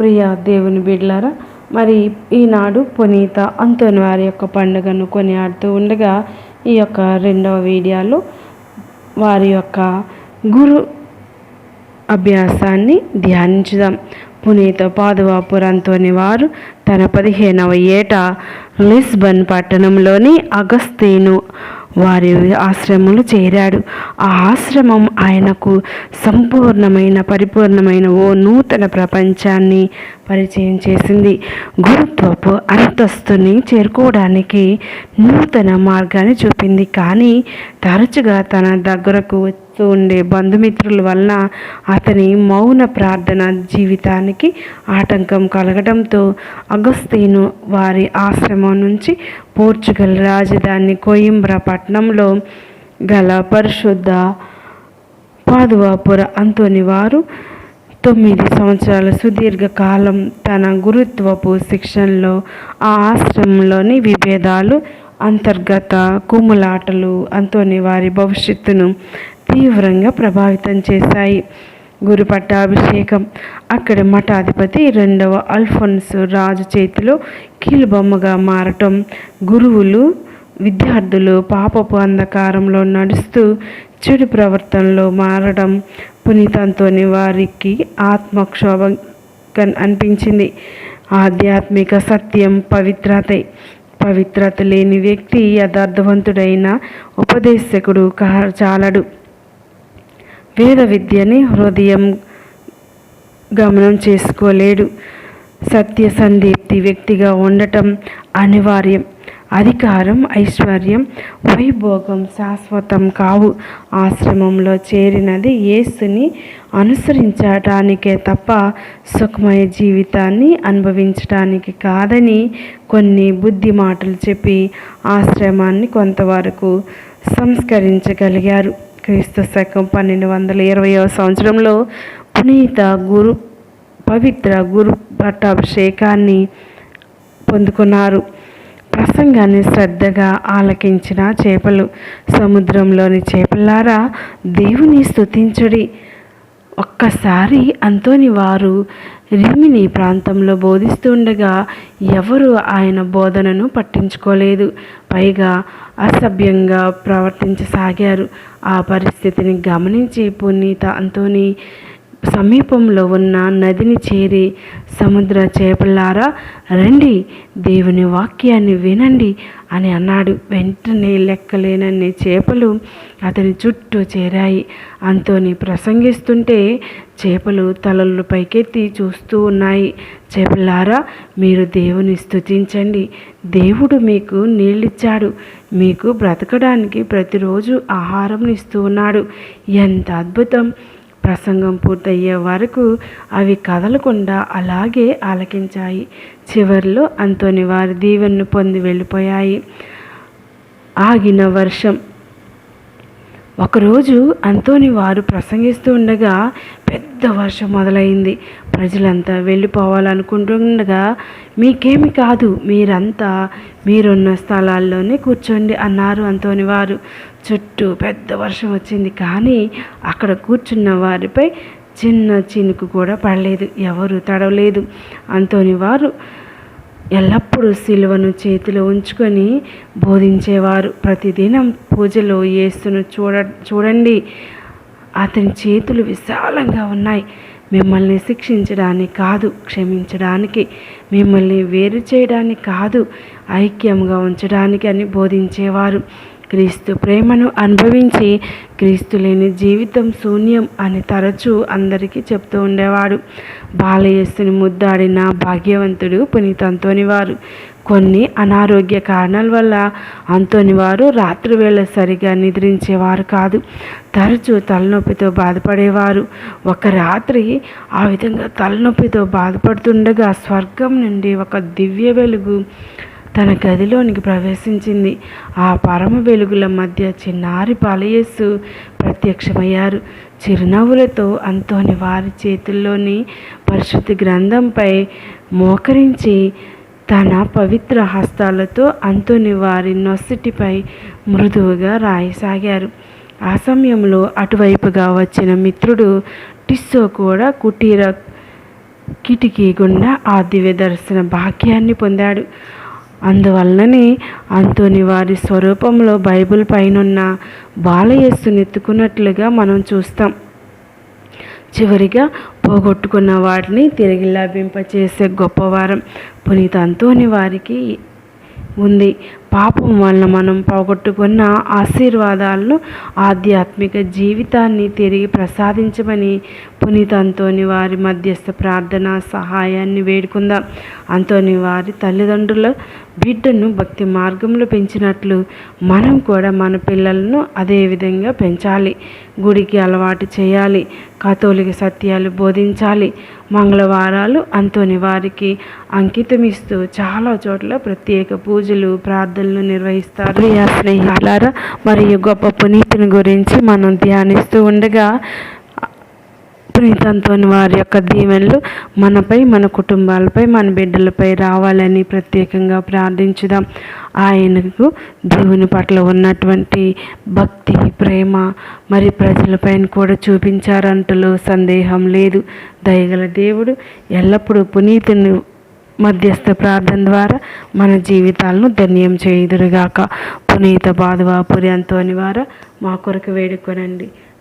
ప్రియ దేవుని బిడ్లారా మరి ఈనాడు పునీత అంతోని వారి యొక్క పండుగను కొనియాడుతూ ఉండగా ఈ యొక్క రెండవ వీడియోలో వారి యొక్క గురు అభ్యాసాన్ని ధ్యానించుదాం. పునీత పాదువాపురంతోని వారు తన పదిహేనవ ఏట లిస్బన్ పట్టణంలోని అగస్తీను వారి ఆశ్రమంలో చేరాడు. ఆ ఆశ్రమం ఆయనకు సంపూర్ణమైన పరిపూర్ణమైన ఓ నూతన ప్రపంచాన్ని పరిచయం చేసింది. గురుత్వపు అంతస్తుని చేరుకోవడానికి నూతన మార్గాన్ని చూపింది. కానీ తరచుగా తన దగ్గరకు వస్తూ ఉండే బంధుమిత్రుల వలన అతని మౌన ప్రార్థన జీవితానికి ఆటంకం కలగడంతో అగస్తీను వారి ఆశ్రమం నుంచి పోర్చుగల్ రాజధాని కోయింబ్రా పట్టణంలో గల పరిశుద్ధ పాదువాపుర అంతోని వారు తొమ్మిది సంవత్సరాల సుదీర్ఘకాలం తన గురుత్వపు శిక్షణలో ఆ ఆశ్రమంలోని విభేదాలు అంతర్గత కుమ్ములాటలు అంతోని వారి భవిష్యత్తును తీవ్రంగా ప్రభావితం చేశాయి. గురు పట్టాభిషేకం. అక్కడ మఠాధిపతి రెండవ అల్ఫోన్స్ రాజు చేతిలో కీలుబొమ్మగా మారటం. గురువులు విద్యార్థులు పాపపు అంధకారంలో నడుస్తూ చెడు ప్రవర్తనలో మారడం. పునీతంతోని వారికి ఆత్మక్షోభం అనిపించింది. ఆధ్యాత్మిక సత్యం పవిత్రతే. పవిత్రత లేని వ్యక్తి యథార్థవంతుడైన ఉపదేశకుడు చాలడు వేద విద్యని హృదయం గమనం చేసుకోలేడు. సత్య సందీప్తి వ్యక్తిగా ఉండటం అనివార్యం. అధికారం ఐశ్వర్యం వైభోగం శాశ్వతం కావు. ఆశ్రమంలో చేరినది యేసుని అనుసరించటానికే తప్ప సుఖమయ జీవితాన్ని అనుభవించటానికి కాదని కొన్ని బుద్ధి మాటలు చెప్పి ఆశ్రమాన్ని కొంతవరకు సంస్కరించగలిగారు. క్రీస్తు శకం పన్నెండు వందల ఇరవయవ సంవత్సరంలో పునీత గురు పవిత్ర గురు పట్టాభిషేకాన్ని పొందుకున్నారు. ప్రసంగాన్ని శ్రద్ధగా ఆలకించిన చేపలు. సముద్రంలోని చేపలారా దేవుని స్థుతించుడి ఒక్కసారి అంతోని వారు రిమిని ప్రాంతంలో బోధిస్తుండగా ఎవరు ఆయన బోధనను పట్టించుకోలేదు. పైగా అసభ్యంగా ప్రవర్తించసాగారు. ఆ పరిస్థితిని గమనించి పునీత అంతోని సమీపంలో ఉన్న నదిని చేరి సముద్ర చేపలారా రండి దేవుని వాక్యాన్ని వినండి అని అన్నాడు. వెంటనే లెక్కలేనన్ని చేపలు అతని చుట్టూ చేరాయి. అంతోని ప్రసంగిస్తుంటే చేపలు తలలు పైకెత్తి చూస్తూ ఉన్నాయి. చేపలారా మీరు దేవుని స్థుతించండి దేవుడు మీకు నీళ్ళిచ్చాడు. మీకు బ్రతకడానికి ప్రతిరోజు ఆహారం ఇస్తూ ఉన్నాడు. ఎంత అద్భుతం! ప్రసంగం పూర్తయ్యే వరకు అవి కదలకుండా అలాగే ఆలకించాయి. చివరిలో అంతోని వారి దీవెన్ను పొంది వెళ్ళిపోయాయి. ఆగిన వర్షం ఒకరోజు అంతోని వారు ప్రసంగిస్తూ ఉండగా పెద్ద వర్షం మొదలైంది. ప్రజలంతా వెళ్ళిపోవాలనుకుంటుండగా మీకేమి కాదు మీరంతా మీరున్న స్థలాల్లోనే కూర్చోండి అన్నారు అంతోని వారు. చుట్టూ పెద్ద వర్షం వచ్చింది కానీ అక్కడ కూర్చున్న వారిపై చిన్న చినుకు కూడా పడలేదు. ఎవరు తడవలేదు. అంతోని వారు ఎల్లప్పుడూ సిలువను చేతిలో ఉంచుకొని బోధించేవారు. ప్రతిదినం పూజలో యేసును చూడ చూడండి. అతని చేతులు విశాలంగా ఉన్నాయి. మిమ్మల్ని శిక్షించడానికి కాదు క్షమించడానికి. మిమ్మల్ని వేరు చేయడానికి కాదు ఐక్యంగా ఉంచడానికి అని బోధించేవారు. క్రీస్తు ప్రేమను అనుభవించి క్రీస్తు లేని జీవితం శూన్యం అని తరచూ అందరికీ చెప్తూ ఉండేవాడు. బాలయేసుని ముద్దాడిన భాగ్యవంతుడు పునీత్ అంతోని వారు. కొన్ని అనారోగ్య కారణాల వల్ల అంతోని వారు రాత్రి వేళ సరిగా నిద్రించేవారు కాదు. తరచూ తలనొప్పితో బాధపడేవారు. ఒక రాత్రి ఆ విధంగా తలనొప్పితో బాధపడుతుండగా స్వర్గం నుండి ఒక దివ్య వెలుగు తన గదిలోనికి ప్రవేశించింది. ఆ పరమ వెలుగుల మధ్య చిన్నారి పాలయస్సు ప్రత్యక్షమయ్యారు. చిరునవ్వులతో అంతోని వారి చేతుల్లోని పరిశుద్ధి గ్రంథంపై మోకరించి తన పవిత్ర హస్తాలతో అంతోని వారి నొసటిపై మృదువుగా రాయసాగారు. ఆ సమయంలో అటువైపుగా వచ్చిన మిత్రుడు టిస్సో కూడా కుటీర కిటికీ గుండా ఆ దివ్య దర్శన భాగ్యాన్ని పొందాడు. అందువల్లనే అంతోని వారి స్వరూపంలో బైబిల్ పైనున్న బాలయస్సును ఎత్తుకున్నట్లుగా మనం చూస్తాం. చివరిగా పోగొట్టుకున్న వాటిని తిరిగి లభింపచేసే గొప్పవారం పునీత అంతోని వారికి ఉంది. పాపం వలన మనం పోగొట్టుకున్న ఆశీర్వాదాలను ఆధ్యాత్మిక జీవితాన్ని తిరిగి ప్రసాదించమని పునీత అంతోని వారి మధ్యస్థ ప్రార్థన సహాయాన్ని వేడుకుందాం. అంతోని వారి తల్లిదండ్రుల బిడ్డను భక్తి మార్గంలో పెంచినట్లు మనం కూడా మన పిల్లలను అదే విధంగా పెంచాలి. గుడికి అలవాటు చేయాలి. కాతోలిక సత్యాలు బోధించాలి. మంగళవారాలు అంతోని వారికి అంకితం ఇస్తూ చాలా చోట్ల ప్రత్యేక పూజలు ప్రార్థనలు నిర్వహిస్తారు. ప్రియా స్నేహితులారా మరియు గొప్ప పునీతిని గురించి మనం ధ్యానిస్తూ ఉండగా పునీతంతోని వారి యొక్క దీవెనలు మనపై మన కుటుంబాలపై మన బిడ్డలపై రావాలని ప్రత్యేకంగా ప్రార్థించుదాం. ఆయనకు దేవుని పట్ల ఉన్నటువంటి భక్తి ప్రేమ మరి ప్రజలపైన కూడా చూపించారంటలో సందేహం లేదు. దయగల దేవుడు ఎల్లప్పుడూ పునీతుని మధ్యస్థ ప్రార్థన ద్వారా మన జీవితాలను ధన్యం చేయుదురుగాక. పునీత బాధవాపురి అంతోని వారా మా కొరకు వేడుకొనండి.